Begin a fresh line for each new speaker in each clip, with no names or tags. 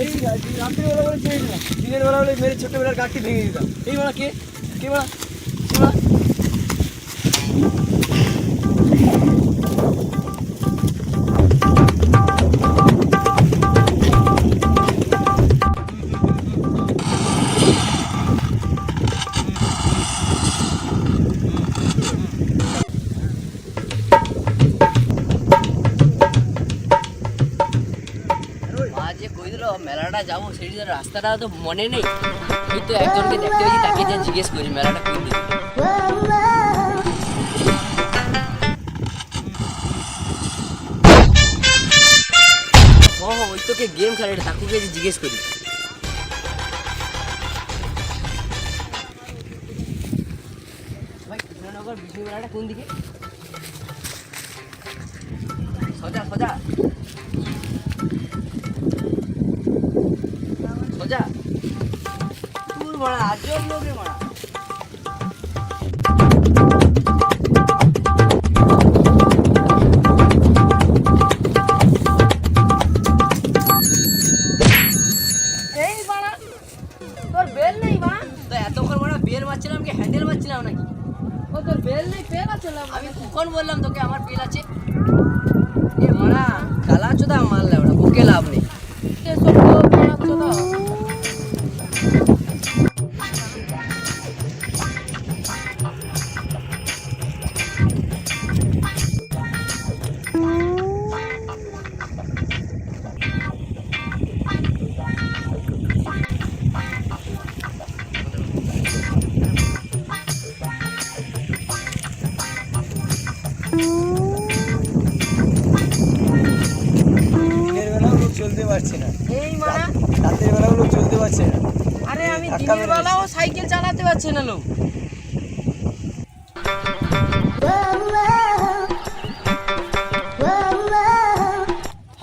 এই রাত্রিবেলা বলে দিনের বেলা বলে মেরে ছোট্টবেলার গাছটি ভেঙে দিতাম এই মারা কে? কে মারা
দিল মেলাটা যাব, সেই রাস্তাটা তো মনে নেই। ওই তো একজনকে দেখতে পেয়েছি, তাকে যে জিজ্ঞেস করি মেলাটা কোন ও ওই তোকে গেম খেলে তাকে গিয়ে জিজ্ঞেস করি। মেলাটা কোন দিকে? সোজা সোজা সোজা তোর মারা আজব লোকে মারা
এই বাড়া তোর বেল নেই বাড়া
তো এতক্ষণ মারা বের মারছিলাম কি হ্যান্ডেল মারছিলাম নাকি
ও তোর বেল নেই পেল আছে না
আমি কখন বললাম তোকে আমার বিল আছে। এ মারা কালা চোদা মারলে
দিনের বেলাও লোক চলতে পারছে না।
এই মারা
রাতের বেলাও লোক চলতে পারছে না।
আরে আমি দিনের বেলাও সাইকেল চালাতে পারছি না লোক।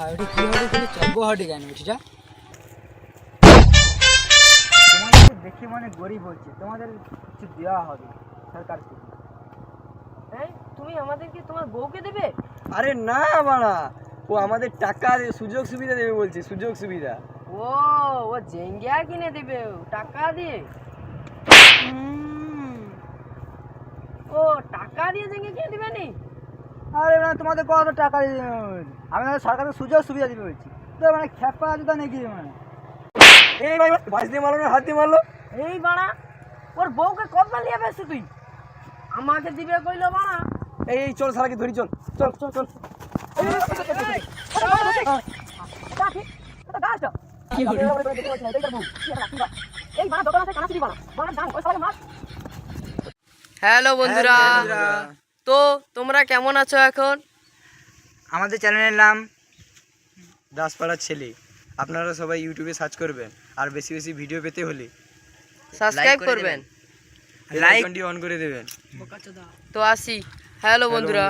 আর ওটা কি হবে কিন্তু চব্য হটে কেন ওটা তোমাদের দেখে মানে গরিব হচ্ছে তোমাদের কিছু দেওয়া হবে সরকার থেকে।
তুমি আমাদেরকে তোমার বউকে দেবে?
আরে না বাড়া ও আমাদের টাকা সুযোগ সুবিধা দেবে বলছে সুযোগ সুবিধা।
ও ও জেঙ্গিয়া কিনে দেবে টাকা দিয়ে। ও টাকা দিয়ে জেঙ্গে কিনে দিবে নি?
আরে মানে তোমাদের কত টাকা দিয়ে আমি সরকারের সুযোগ সুবিধা দিবে বলছি। তো মানে খেপা জুতা নাকি মানে?
এই ভাই বাস দিয়ে মারলো না হাত দিয়ে মারলো?
এই বাড়া ওর বউকে কতবার নিয়ে বেসে তুই? আমাকে দিবে কইলো বাড়া।
এই এই চল সারাকে ধরি চল। চল চল চল।
হ্যালো বন্ধুরা। তো তোমরা কেমন আছো এখন?
আমাদের চ্যানেলের নাম
দাসপাড়ার ছেলে। আপনারা সবাই ইউটিউবে সার্চ করবেন আর বেশি বেশি ভিডিও পেতে হলে
সাবস্ক্রাইব করবেন।
লাইক অন করে দেবেন।
তো আসি। হ্যালো
বন্ধুরা।